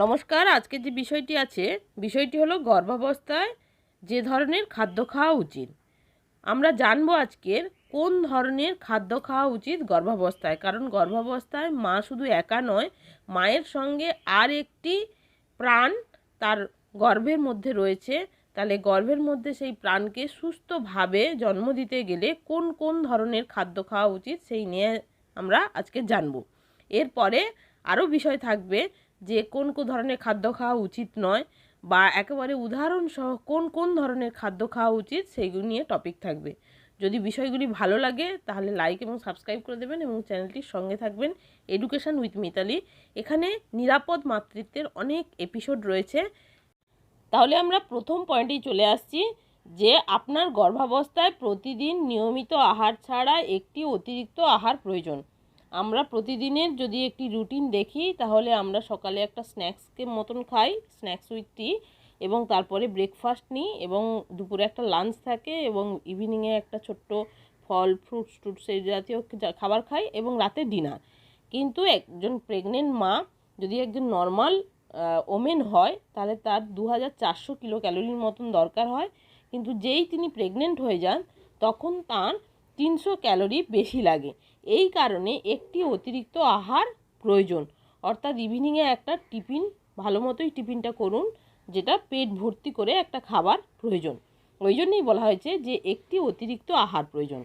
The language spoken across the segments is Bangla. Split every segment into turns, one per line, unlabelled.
নমস্কার, আজকে যে বিষয়টি আছে, বিষয়টি হলো গর্ভাবস্থায় যে ধরনের খাদ্য খাওয়া উচিত। আমরা জানব আজকের কোন ধরনের খাদ্য খাওয়া উচিত গর্ভাবস্থায়, কারণ গর্ভাবস্থায় মা শুধু একা নয়, মায়ের সঙ্গে আর একটি প্রাণ তার গর্ভের মধ্যে রয়েছে। তাহলে গর্ভের মধ্যে সেই প্রাণকে সুস্থভাবে জন্ম দিতে গেলে কোন কোন ধরনের খাদ্য খাওয়া উচিত, সেই নিয়ে আমরা আজকে জানব। এরপরে আরও বিষয় থাকবে যে কোন কোন ধরনের খাদ্য খাওয়া উচিত নয় বা একেবারে উদাহরণ সহ কোন কোন ধরনের খাদ্য খাওয়া উচিত সেইগুলো নিয়ে টপিক থাকবে। যদি বিষয়গুলি ভালো লাগে তাহলে লাইক এবং সাবস্ক্রাইব করে দেবেন এবং চ্যানেলটির সঙ্গে থাকবেন এডুকেশন উইথ মিতালি এখানে নিরাপদ মাতৃত্বের অনেক এপিসোড রয়েছে। তাহলে আমরা প্রথম পয়েন্টেই চলে আসছি যে আপনার গর্ভাবস্থায় প্রতিদিন নিয়মিত আহার ছাড়া একটি অতিরিক্ত আহার প্রয়োজন। আমরা প্রতিদিনের যদি একটি রুটিন দেখি, তাহলে আমরা সকালে একটা স্ন্যাক্সকে মতন খাই স্ন্যাক্স উইথ টি এবং তারপরে ব্রেকফাস্ট নিই এবং দুপুরে একটা লাঞ্চ থাকে এবং ইভিনিংয়ে একটা ছোট্ট ফল ফ্রুটস ট্রুটস এই জাতীয় খাবার খাই এবং রাতে ডিনার কিন্তু একজন প্রেগনেন্ট মা যদি একজন নর্মাল ওমেন হয়, তাহলে তার দু হাজার চারশো কিলো ক্যালোরির মতন দরকার হয়। কিন্তু যেই তিনি প্রেগনেন্ট হয়ে যান, তখন তার তিনশো ক্যালোরি বেশি লাগে। এই কারণে একটি অতিরিক্ত আহার প্রয়োজন। অর্থাৎ ইভিনিংয়ে একটা টিফিন, ভালো মতোই টিফিনটা করুন, যেটা পেট ভর্তি করে একটা খাবার প্রয়োজন। ওই জন্যই বলা হয়েছে যে একটি অতিরিক্ত আহার প্রয়োজন।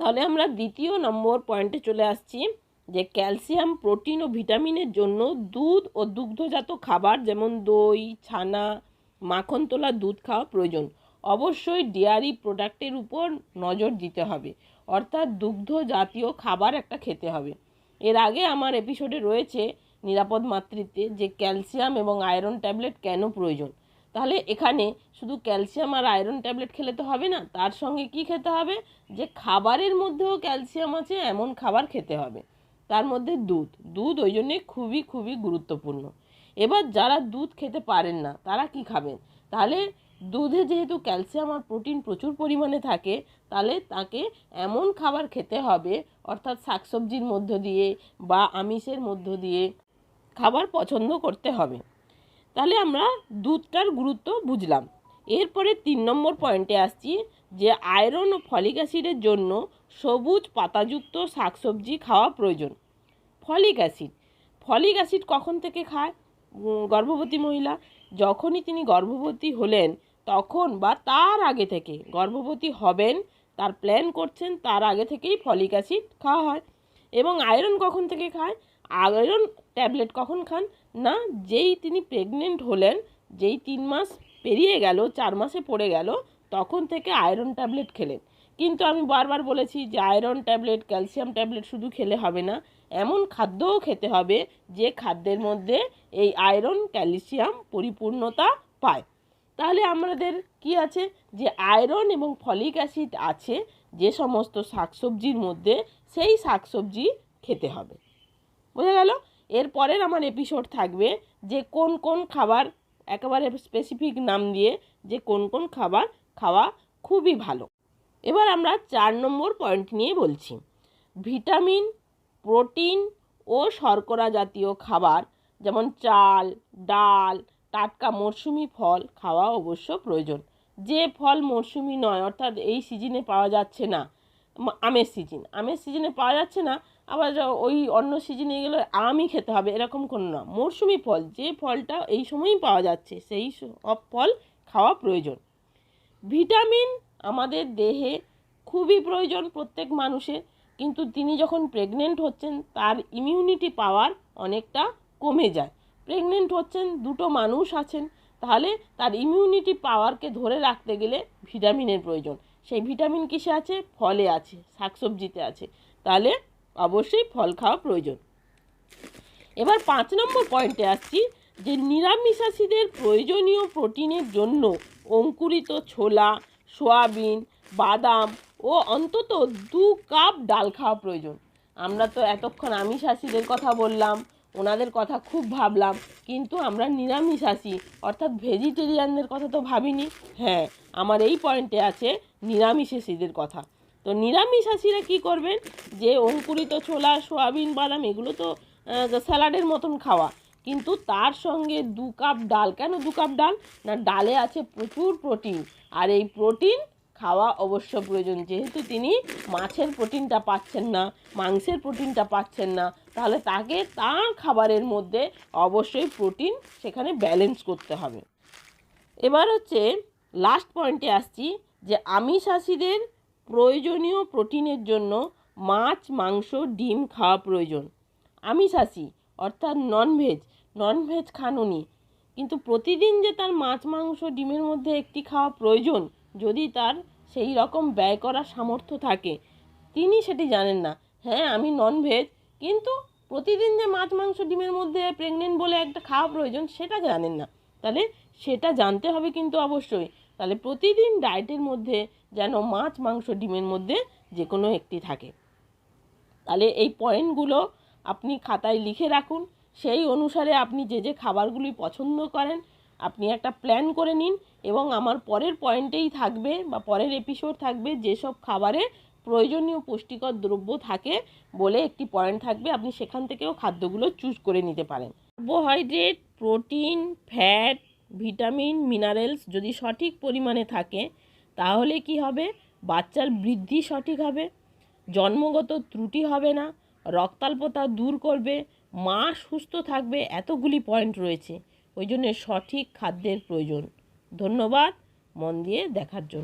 তাহলে আমরা দ্বিতীয় নম্বর পয়েন্টে চলে আসছি যে ক্যালসিয়াম, প্রোটিন ও ভিটামিনের জন্য দুধ ও দুগ্ধজাত খাবার যেমন দই, ছানা, মাখন তোলা দুধ খাওয়া প্রয়োজন। অবশ্যই ডেয়ারি প্রোডাক্টের উপর নজর দিতে হবে। অর্থাৎ দুগ্ধ জাতীয় খাবার একটা খেতে হবে। এর আগে আমার এপিসোডে রয়েছে নিরাপদ মাতৃত্বে যে ক্যালসিয়াম এবং আয়রন ট্যাবলেট কেন প্রয়োজন? তাহলে এখানে শুধু ক্যালসিয়াম আর আয়রন ট্যাবলেট খেলে তো হবে না, তার সঙ্গে কি খেতে হবে? যে খাবারের মধ্যেও ক্যালসিয়াম আছে, এমন খাবার খেতে হবে। তার মধ্যে দুধ। দুধ ওই জন্যে খুবই খুবই গুরুত্বপূর্ণ। এবার যারা দুধ খেতে পারেন না, তারা কি খাবেন? তাহলে দুধে যেহেতু ক্যালসিয়াম আর প্রোটিন প্রচুর পরিমাণে থাকে, তাহলে তাকে এমন খাবার খেতে হবে, অর্থাৎ শাকসবজির মধ্য দিয়ে বা আমিষের মধ্য দিয়ে খাবার পছন্দ করতে হবে। তাহলে আমরা দুধটার গুরুত্ব বুঝলাম। এরপরে তিন নম্বর পয়েন্টে আসছি যে আয়রন ও ফলিক অ্যাসিডের জন্য সবুজ পাতাযুক্ত শাকসবজি খাওয়া প্রয়োজন। Folic acid. ফলিক অ্যাসিড কখন থেকে খায়? গর্ভবতী মহিলা। যখনই তিনি গর্ভবতী হলেন তখন বা তার আগে থেকে গর্ভবতী হবেন, তার প্ল্যান করছেন, তার আগে থেকেই ফলিক অ্যাসিড খাওয়া হয়। এবং আয়রন কখন থেকে খায়? আয়রন ট্যাবলেট কখন খান? না, যেই তিনি প্রেগনেন্ট হলেন, যেই তিন মাস পেরিয়ে গেল, চার মাসে পড়ে গেল, তখন থেকে আয়রন ট্যাবলেট খেলেন। কিন্তু আমি বারবার বলেছি যে আয়রন ট্যাবলেট ক্যালসিয়াম ট্যাবলেট শুধু খেলে হবে না, এমন খাদ্যও খেতে হবে যে খাদ্যের মধ্যে এই আয়রন ক্যালসিয়াম পরিপূর্ণতা পায়। তাহলে আমাদের কি আছে? যে আয়রন এবং ফলিক অ্যাসিড আছে, যে সমস্ত শাকসবজির মধ্যে সেই শাকসবজি খেতে হবে। বোঝা গেল? এরপরের আমার এপিসোড থাকবে যে কোন কোন খাবার, একেবারে স্পেসিফিক নাম দিয়ে যে কোন কোন খাবার খাওয়া খুবই ভালো। এবার আমরা চার নম্বর পয়েন্ট নিয়ে বলছি। ভিটামিন, প্রোটিন ও শর্করা জাতীয় খাবার যেমন চাল, ডাল টাটকা মরশুমি ফল খাওয়া অবশ্য প্রয়োজন। যে ফল মরশুমি নয়, অর্থাৎ এই সিজনে পাওয়া যাচ্ছে না আমের সিজন আমের সিজনে পাওয়া যাচ্ছে না, আবার ওই অন্য সিজনে গেলে আমই খেতে হবে, এরকম কোনো না। মরশুমি ফল, যে ফলটা এই সময়ই পাওয়া যাচ্ছে, সেই সব ফল খাওয়া প্রয়োজন। ভিটামিন আমাদের দেহে খুবই প্রয়োজন প্রত্যেক মানুষের, কিন্তু তিনি যখন প্রেগনেন্ট হচ্ছেন, তার ইমিউনিটি পাওয়ার অনেকটা কমে যায়। প্রেগনেন্ট হচ্ছেন, দুটো মানুষ আছেন, তাহলে তার ইমিউনিটি পাওয়ারকে ধরে রাখতে গেলে ভিটামিনের প্রয়োজন। সেই ভিটামিন কিসে আছে? ফলে আছে, শাকসবজিতে আছে। তাহলে অবশ্যই ফল খাওয়া প্রয়োজন। এবার পাঁচ নম্বর পয়েন্টে আসছি যে নিরামিষাশীদের প্রয়োজনীয় প্রোটিনের জন্য অঙ্কুরিত ছোলা, সোয়াবিন, বাদাম ও অন্তত দু কাপ ডাল খাওয়া প্রয়োজন। আমরা তো এতক্ষণ আমিষাশীদের কথা বললাম। ওনাদের কথা খুব ভাবলাম, কিন্তু আমরা নিরামিষাশী অর্থাৎ ভেজিটেরিয়ানদের কথা তো ভাবিনি। হ্যাঁ আমার এই পয়েন্টে আছে নিরামিষাশীদের কথা। তো নিরামিষাশীরা কী করবেন? যে অঙ্কুরিত ছোলা, সোয়াবিন, বাদাম, এগুলো তো স্যালাডের মতন খাওয়া। কিন্তু তার সঙ্গে দু কাপ ডাল, কেন দু কাপ ডাল? না, ডালে আছে প্রচুর প্রোটিন আর এই প্রোটিন খাওয়া অবশ্য প্রয়োজন। যেহেতু তিনি মাছের প্রোটিনটা পাচ্ছেন না, মাংসের প্রোটিনটা পাচ্ছেন না, তাহলে তাকে তার খাবারের মধ্যে অবশ্যই প্রোটিন সেখানে ব্যালেন্স করতে হবে। এবার হচ্ছে লাস্ট পয়েন্টে আসছি যে আমিষাশীদের প্রয়োজনীয় প্রোটিনের জন্য মাছ, মাংস, ডিম খাওয়া প্রয়োজন। আমিষাশী অর্থাৎ ননভেজ ননভেজ খান উনি। কিন্তু প্রতিদিন যে তার মাছ, মাংস, ডিমের মধ্যে একটি খাওয়া প্রয়োজন, যদি তার সেই রকম ব্যয় করার সামর্থ্য থাকে। তিনি সেটি জানেন না। হ্যাঁ আমি ননভেজ কিন্তু প্রতিদিন যে মাছ, মাংস ডিমের মধ্যে প্রেগনেন্ট বলে একটা খাওয়া প্রয়োজন, সেটা জানেন না। তাহলে সেটা জানতে হবে কিন্তু অবশ্যই। তাহলে প্রতিদিন ডায়েটের মধ্যে যেন মাছ, মাংস ডিমের মধ্যে যে কোনো একটি থাকে। তাহলে এই পয়েন্টগুলো আপনি খাতায় লিখে রাখুন। সেই অনুসারে আপনি যে যে খাবারগুলি পছন্দ করেন আপনি একটা প্ল্যান করে নিন এবং আমার পরের পয়েন্টেই থাকবে বা পরের এপিসোড থাকবে যেসব খাবারে প্রয়োজনীয় পুষ্টিকর দ্রব্য থাকে বলে একটি পয়েন্ট থাকবে, আপনি সেখান থেকেও খাদ্যগুলো চুজ করে নিতে পারেন। Carbohydrate protein fat vitamin minerals যদি সঠিক পরিমাণে থাকে, তাহলে কি হবে? বাচ্চার বৃদ্ধি সঠিক হবে, জন্মগত ত্রুটি হবে না, রক্তাল্পতা দূর করবে, মা সুস্থ থাকবে, এতগুলি পয়েন্ট রয়েছে। ওই জন্য সঠিক খাদ্যের প্রয়োজন। ধন্যবাদ মন দিয়ে দেখার জন্য।